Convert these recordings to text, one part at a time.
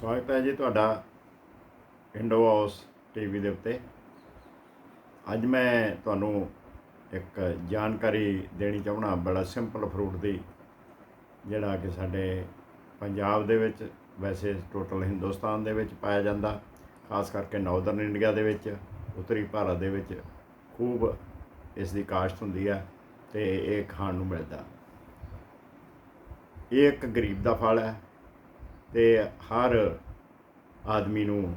ਸਵਾਗਤ ਹੈ ਜੀ ਤੁਹਾਡਾ ਇੰਡੋ ਹਾਊਸ ਟੀਵੀ ਦੇ ਉੱਤੇ। ਅੱਜ ਮੈਂ ਤੁਹਾਨੂੰ ਇੱਕ ਜਾਣਕਾਰੀ ਦੇਣੀ ਚਾਹਣਾ ਬੜਾ ਸਿੰਪਲ ਫਰੂਟ ਦੀ, ਜਿਹੜਾ ਕਿ ਸਾਡੇ ਪੰਜਾਬ ਦੇ ਵਿੱਚ ਵੈਸੇ ਟੋਟਲ ਹਿੰਦੁਸਤਾਨ ਦੇ ਵਿੱਚ ਪਾਇਆ ਜਾਂਦਾ, ਖਾਸ ਕਰਕੇ ਨਾਰਥਰਨ ਇੰਡੀਆ ਦੇ ਵਿੱਚ, ਉੱਤਰੀ ਭਾਰਤ ਦੇ ਵਿੱਚ ਖੂਬ ਇਸ ਦੀ ਕਾਸ਼ਤ ਹੁੰਦੀ ਹੈ ਤੇ ਇਹ ਖਾਣ ਨੂੰ ਮਿਲਦਾ। ਇਹ ਇੱਕ ਗਰੀਬ ਦਾ ਫਲ ਹੈ ਤੇ ਹਰ ਆਦਮੀ ਨੂੰ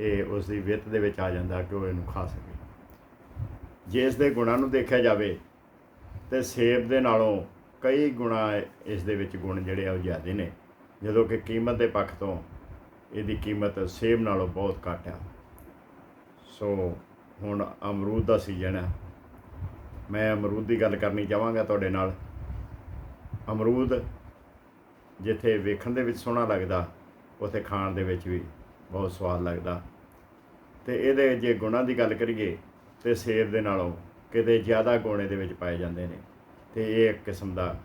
ਇਹ ਉਸ ਦੀ ਵਿੱਤ ਦੇ ਵਿੱਚ ਆ ਜਾਂਦਾ ਕਿ ਉਹ ਇਹਨੂੰ ਖਾ ਸਕੇ। ਜੇ ਇਸ ਦੇ ਗੁਣਾਂ ਨੂੰ ਦੇਖਿਆ ਜਾਵੇ ਤੇ ਸੇਬ ਦੇ ਨਾਲੋਂ ਕਈ ਗੁਣਾ ਇਸ ਦੇ ਵਿੱਚ ਗੁਣ ਜਿਹੜੇ ਆ ਉਹ ਜ਼ਿਆਦੇ ਨੇ। ਜਦੋਂ ਕਿ ਕੀਮਤ ਦੇ ਪੱਖ ਤੋਂ ਇਹਦੀ ਕੀਮਤ ਸੇਬ ਨਾਲੋਂ ਬਹੁਤ ਘੱਟ ਆ। ਸੋ ਹੁਣ ਅਮਰੂਦ ਦਾ ਸੀਜ਼ਨ ਆ। ਮੈਂ ਅਮਰੂਦ ਦੀ ਗੱਲ ਕਰਨੀ ਚਾਹਾਂਗਾ ਤੁਹਾਡੇ ਨਾਲ। ਅਮਰੂਦ ਜਿੱਥੇ ਵੇਖਣ ਦੇ ਵਿੱਚ ਸੋਹਣਾ ਲੱਗਦਾ, ਉੱਥੇ ਖਾਣ ਦੇ ਵਿੱਚ ਵੀ ਬਹੁਤ ਸਵਾਦ ਲੱਗਦਾ। ਤੇ ਇਹਦੇ ਜੇ ਗੁਣਾਂ ਦੀ ਗੱਲ ਕਰੀਏ, ਤੇ ਸੇਬ ਦੇ ਨਾਲੋਂ ਕਿਤੇ ਜ਼ਿਆਦਾ ਗੁਣ ਦੇ ਵਿੱਚ ਪਾਏ ਜਾਂਦੇ ਨੇ। ਤੇ ਇਹ ਇੱਕ ਕਿਸਮ ਦਾ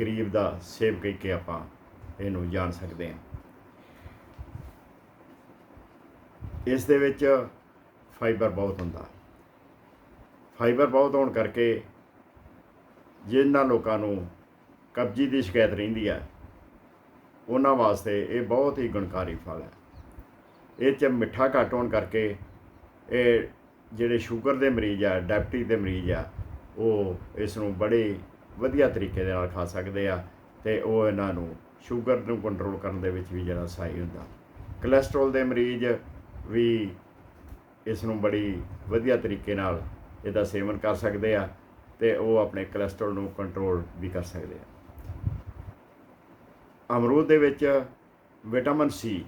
ਗਰੀਬ ਦਾ ਸੇਬ ਕਹਿ ਕੇ ਆਪਾਂ ਇਹਨੂੰ ਜਾਣ ਸਕਦੇ ਹਾਂ। ਇਸ ਦੇ ਵਿੱਚ ਫਾਈਬਰ ਬਹੁਤ ਹੁੰਦਾ। ਫਾਈਬਰ ਬਹੁਤ ਹੋਣ ਕਰਕੇ ਜਿਨ੍ਹਾਂ ਲੋਕਾਂ ਨੂੰ ਕਬਜੀ ਦੀ ਸ਼ਿਕਾਇਤ ਰਹਿੰਦੀ ਹੈ ਉਹਨਾਂ ਵਾਸਤੇ ਇਹ ਬਹੁਤ ਹੀ ਗੁਣਕਾਰੀ ਫਲ ਹੈ। ਇਹ ਚ ਮਿੱਠਾ ਘੱਟ ਹੋਣ ਕਰਕੇ ਇਹ ਜਿਹੜੇ ਸ਼ੂਗਰ ਦੇ ਮਰੀਜ਼ ਆ, ਡਾਇਬਟੀਜ਼ ਦੇ ਮਰੀਜ਼ ਆ, ਉਹ ਇਸ ਨੂੰ ਬੜੇ ਵਧੀਆ ਤਰੀਕੇ ਦੇ ਨਾਲ ਖਾ ਸਕਦੇ ਆ ਤੇ ਉਹ ਇਹਨਾਂ ਨੂੰ ਸ਼ੂਗਰ ਨੂੰ ਕੰਟਰੋਲ ਕਰਨ ਦੇ ਵਿੱਚ ਵੀ ਜਿਹੜਾ ਸਹਾਈ ਹੁੰਦਾ। ਕੋਲੇਸਟ੍ਰੋਲ ਦੇ ਮਰੀਜ਼ ਵੀ ਇਸ ਨੂੰ ਬੜੀ ਵਧੀਆ ਤਰੀਕੇ ਨਾਲ ਇਹਦਾ ਸੇਵਨ ਕਰ ਸਕਦੇ ਆ ਤੇ ਉਹ ਆਪਣੇ ਕੋਲੇਸਟ੍ਰੋਲ ਨੂੰ ਕੰਟਰੋਲ ਵੀ ਕਰ ਸਕਦੇ ਆ। ਅਮਰੂਦ ਦੇ ਵਿੱਚ ਵਿਟਾਮਿਨ ਸੀ।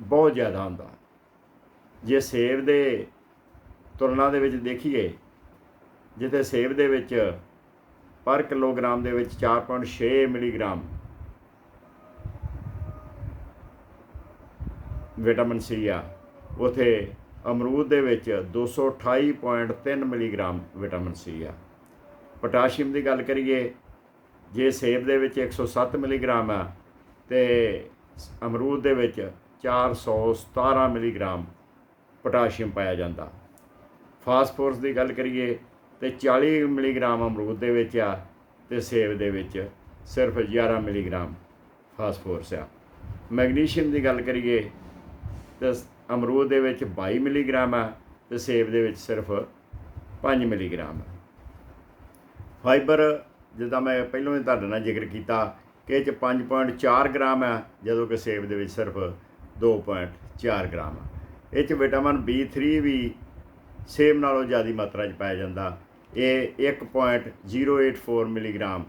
ਬਹੁਤ ਜ਼ਿਆਦਾ ਹੁੰਦਾ। ਜੇ ਸੇਬ ਦੇ ਤੁਲਨਾ ਦੇ ਵਿੱਚ ਦੇਖੀਏ, ਜਿੱਥੇ ਸੇਬ ਦੇ ਵਿੱਚ ਪਰ ਕਿਲੋਗ੍ਰਾਮ ਦੇ ਵਿੱਚ 4.6 ਮਿਲੀਗ੍ਰਾਮ ਵਿਟਾਮਿਨ ਸੀ ਆ, ਉਥੇ ਅਮਰੂਦ ਦੇ ਵਿੱਚ 228.3 ਮਿਲੀਗ੍ਰਾਮ ਵਿਟਾਮਿਨ ਸੀ ਆ। ਪੋਟਾਸ਼ੀਅਮ ਦੀ ਗੱਲ ਕਰੀਏ ਜੇ ਸੇਬ ਦੇ ਵਿੱਚ 107 ਮਿਲੀਗ੍ਰਾਮ ਹੈ ਤੇ ਅਮਰੂਦ ਦੇ ਵਿੱਚ 417 ਮਿਲੀਗ੍ਰਾਮ ਪੋਟਾਸ਼ੀਅਮ ਪਾਇਆ ਜਾਂਦਾ। ਫਾਸਫੋਰਸ ਦੀ ਗੱਲ ਕਰੀਏ ਤੇ 40 ਮਿਲੀਗ੍ਰਾਮ ਅਮਰੂਦ ਦੇ ਵਿੱਚ ਆ ਤੇ ਸੇਬ ਦੇ ਵਿੱਚ ਸਿਰਫ 11 ਮਿਲੀਗ੍ਰਾਮ ਫਾਸਫੋਰਸ ਆ। ਮੈਗਨੀਸ਼ੀਅਮ ਦੀ ਗੱਲ ਕਰੀਏ ਤੇ ਅਮਰੂਦ ਦੇ ਵਿੱਚ 22 ਮਿਲੀਗ੍ਰਾਮ ਆ ਤੇ ਸੇਬ ਦੇ ਵਿੱਚ ਸਿਰਫ 5 ਮਿਲੀਗ੍ਰਾਮ ਆ। ਫਾਈਬਰ ਜਿੱਦਾਂ ਮੈਂ ਪਹਿਲਾਂ ਹੀ ਤੁਹਾਡੇ ਨਾਲ ਜ਼ਿਕਰ ਕੀਤਾ ਕਿ ਇਹ ਚ 5.4 ਗ੍ਰਾਮ ਹੈ ਜਦੋਂ ਕਿ ਸੇਬ ਦੇ ਵਿੱਚ ਸਿਰਫ 2.4 ਗ੍ਰਾਮ ਹੈ ਇਹ ਚ ਵਿਟਾਮਿਨ B3 ਵੀ ਸੇਬ ਨਾਲੋਂ ਜ਼ਿਆਦਾ ਮਾਤਰਾ 'ਚ ਪਾਇਆ ਜਾਂਦਾ। ਇਹ 1.084 ਮਿਲੀਗ੍ਰਾਮ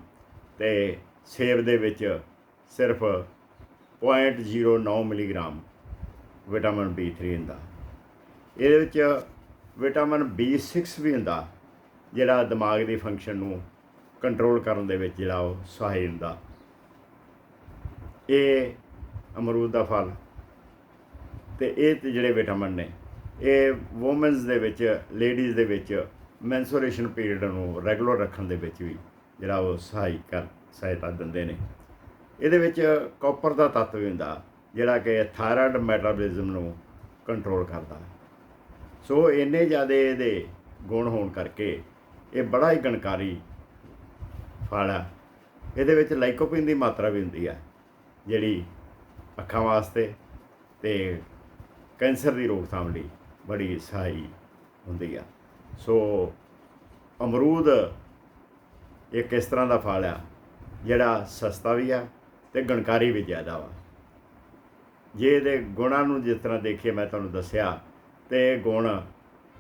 ਤੇ ਸੇਬ ਦੇ ਵਿੱਚ ਸਿਰਫ 0.09 ਮਿਲੀਗ੍ਰਾਮ ਵਿਟਾਮਿਨ B3 ਹੁੰਦਾ। ਇਹਦੇ ਵਿੱਚ ਵਿਟਾਮਿਨ B6 ਵੀ ਹੁੰਦਾ, ਜਿਹੜਾ ਦਿਮਾਗ ਦੇ ਫੰਕਸ਼ਨ ਨੂੰ ਕੰਟਰੋਲ ਕਰਨ ਦੇ ਵਿੱਚ ਜਿਹੜਾ ਉਹ ਸਹਾਈ ਹੁੰਦਾ। ਇਹ ਅਮਰੂਦ ਦਾ ਫਲ ਤੇ ਇਹ ਜਿਹੜੇ ਵਿਟਾਮਿਨ ਨੇ, ਇਹ ਔਮਨਸ ਦੇ ਵਿੱਚ ਲੇਡੀਜ਼ ਦੇ ਵਿੱਚ ਮੈਂਸੂਰੇਸ਼ਨ ਪੀਰੀਅਡ ਨੂੰ ਰੈਗੂਲਰ ਰੱਖਣ ਦੇ ਵਿੱਚ ਵੀ ਜਿਹੜਾ ਉਹ ਸਹਾਈ ਕਰ, ਸਹਾਇਤਾ ਦਿੰਦੇ ਨੇ। ਇਹਦੇ ਵਿੱਚ ਕਾਪਰ ਦਾ ਤੱਤ ਵੀ ਹੁੰਦਾ, ਜਿਹੜਾ ਕਿ ਥਾਇਰਾਇਡ ਮੈਟਾਬੋਲਿਜ਼ਮ ਨੂੰ ਕੰਟਰੋਲ ਕਰਦਾ। ਸੋ ਇੰਨੇ ਜ਼ਿਆਦਾ ਇਹਦੇ ਗੁਣ ਹੋਣ ਕਰਕੇ ਇਹ ਬੜਾ ਹੀ ਗਣਕਾਰੀ ਫਲ ਆ। ਇਹਦੇ ਵਿੱਚ ਲਾਈਕੋਪਿਨ ਦੀ ਮਾਤਰਾ ਵੀ ਹੁੰਦੀ ਆ, ਜਿਹੜੀ ਅੱਖਾਂ ਵਾਸਤੇ ਤੇ ਕੈਂਸਰ ਦੀ ਰੋਕਥਾਮ ਲਈ ਬੜੀ ਸਹਾਈ ਹੁੰਦੀ ਆ। ਸੋ ਅਮਰੂਦ ਇੱਕ ਇਸ ਤਰ੍ਹਾਂ ਦਾ ਫਲ ਆ, ਜਿਹੜਾ ਸਸਤਾ ਵੀ ਆ ਤੇ ਗਣਕਾਰੀ ਵੀ ਜ਼ਿਆਦਾ ਵਾ। ਜੇ ਇਹਦੇ ਗੁਣਾਂ ਨੂੰ ਜਿਸ ਤਰ੍ਹਾਂ ਦੇਖੀਏ, ਮੈਂ ਤੁਹਾਨੂੰ ਦੱਸਿਆ ਤੇ ਗੁਣ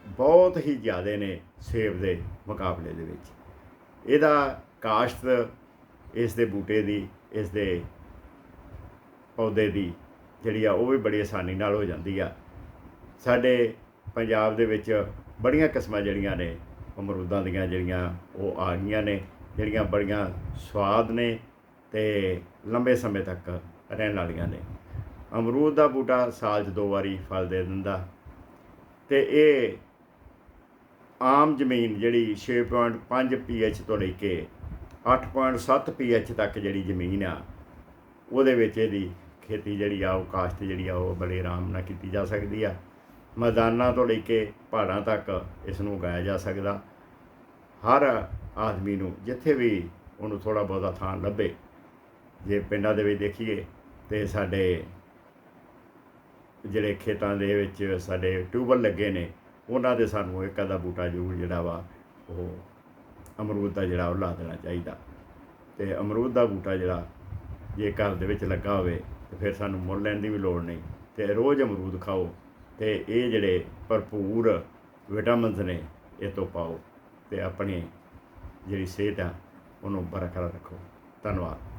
ਬਹੁਤ ਹੀ ਜ਼ਿਆਦੇ ਨੇ ਸੇਬ ਦੇ ਮੁਕਾਬਲੇ ਦੇ ਵਿੱਚ। ਇਹਦਾ ਕਾਸ਼ਤ ਇਸ ਦੇ ਬੂਟੇ ਦੀ, ਇਸ ਦੇ ਪੌਦੇ ਦੀ ਜਿਹੜੀ ਆ, ਉਹ ਵੀ ਬੜੀ ਆਸਾਨੀ ਨਾਲ ਹੋ ਜਾਂਦੀ ਆ। ਸਾਡੇ ਪੰਜਾਬ ਦੇ ਵਿੱਚ ਬੜੀਆਂ ਕਿਸਮਾਂ ਜਿਹੜੀਆਂ ਨੇ, ਅਮਰੂਦਾਂ ਦੀਆਂ ਜਿਹੜੀਆਂ, ਉਹ ਆ ਗਈਆਂ ਨੇ, ਜਿਹੜੀਆਂ ਬੜੀਆਂ ਸਵਾਦ ਨੇ ਤੇ ਲੰਬੇ ਸਮੇਂ ਤੱਕ ਰਹਿਣ ਵਾਲੀਆਂ ਨੇ। ਅਮਰੂਦ ਦਾ ਬੂਟਾ ਸਾਲ 'ਚ ਦੋ ਵਾਰੀ ਫਲ ਦੇ ਦਿੰਦਾ ਤੇ ਇਹ ਆਮ ਜ਼ਮੀਨ ਜਿਹੜੀ 6.5 pH ਤੋਂ ਲੈ ਕੇ 8.7 pH ਤੱਕ ਜਿਹੜੀ ਜ਼ਮੀਨ ਆ, ਉਹਦੇ ਵਿੱਚ ਇਹਦੀ ਖੇਤੀ ਜਿਹੜੀ ਆ, ਉਹ ਕਾਸ਼ਤ ਜਿਹੜੀ ਆ, ਉਹ ਬੜੇ ਆਰਾਮ ਨਾਲ ਕੀਤੀ ਜਾ ਸਕਦੀ ਆ। ਮੈਦਾਨਾਂ ਤੋਂ ਲੈ ਕੇ ਪਹਾੜਾਂ ਤੱਕ ਇਸ ਨੂੰ ਉਗਾਇਆ ਜਾ ਸਕਦਾ। ਹਰ ਆਦਮੀ ਨੂੰ ਜਿੱਥੇ ਵੀ ਉਹਨੂੰ ਥੋੜਾ ਬਹੁਤਾ ਥਾਂ ਲੱਭੇ, ਜੇ ਪਿੰਡਾਂ ਦੇ ਵਿੱਚ ਦੇਖੀਏ, ਤੇ ਸਾਡੇ ਜਿਹੜੇ ਖੇਤਾਂ ਦੇ ਵਿੱਚ ਸਾਡੇ ਟਿਊਬਲ ਲੱਗੇ ਨੇ, ਉਹਨਾਂ ਦੇ ਸਾਨੂੰ ਇੱਕ ਅੱਧਾ ਬੂਟਾ ਜ਼ਰੂਰ ਜਿਹੜਾ ਵਾ, ਉਹ ਅਮਰੂਦ ਦਾ ਜਿਹੜਾ ਉਹ ਲਾ ਦੇਣਾ ਚਾਹੀਦਾ। ਤੇ ਅਮਰੂਦ ਦਾ ਬੂਟਾ ਜਿਹੜਾ ਜੇ ਘਰ ਦੇ ਵਿੱਚ ਲੱਗਾ ਹੋਵੇ, ਤੇ ਫਿਰ ਸਾਨੂੰ ਮੁੱਲ ਲੈਣ ਦੀ ਵੀ ਲੋੜ ਨਹੀਂ। ਤੇ ਰੋਜ਼ ਅਮਰੂਦ ਖਾਓ ਤੇ ਇਹ ਜਿਹੜੇ ਭਰਪੂਰ ਵਿਟਾਮਿਨਸ ਨੇ, ਇਹ ਤੋਂ ਪਾਓ ਤੇ ਆਪਣੀ ਜਿਹੜੀ ਸਿਹਤ ਆ, ਉਹਨੂੰ ਬਰਕਰਾਰ ਰੱਖੋ। ਧੰਨਵਾਦ।